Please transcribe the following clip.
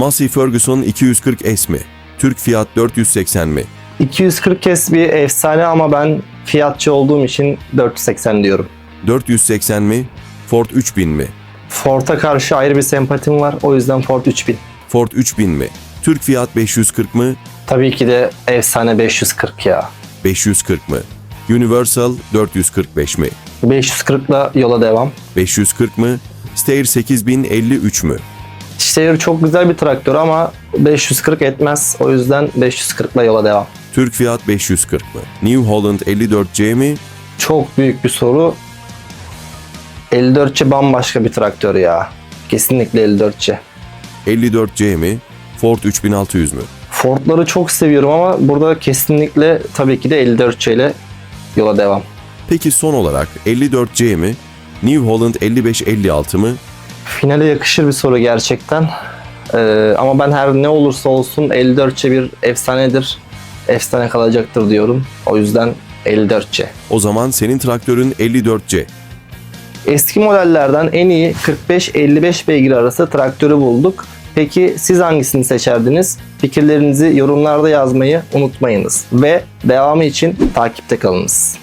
Massey Ferguson 240S mi? Türk Fiat 480 mi? 240 kez bir efsane ama ben fiyatçı olduğum için 480 diyorum. 480 mi? Ford 3000 mi? Ford'a karşı ayrı bir sempatim var. O yüzden Ford 3000. Ford 3000 mi? Türk Fiat 540 mı? Tabii ki de efsane 540 ya. 540 mı? Universal 445 mi? 540'la yola devam. 540 mı? Steyr 8053 mü? Steyr çok güzel bir traktör ama 540 etmez. O yüzden 540'la yola devam. Türk Fiat 540 mı? New Holland 54C mi? Çok büyük bir soru. 54C bambaşka bir traktör ya. Kesinlikle 54C. 54C mi? Ford 3600 mü? Ford'ları çok seviyorum ama burada kesinlikle tabii ki de 54C ile yola devam. Peki son olarak 54C mi? New Holland 5556 mı? Finale yakışır bir soru gerçekten. Ee, ama ben her ne olursa olsun 54C bir efsanedir. Efsane kalacaktır diyorum. O yüzden 54C. O zaman senin traktörün 54C. Eski modellerden en iyi 45-55 beygir arası traktörü bulduk. Peki siz hangisini seçerdiniz? Fikirlerinizi yorumlarda yazmayı unutmayınız. Ve devamı için takipte kalınız.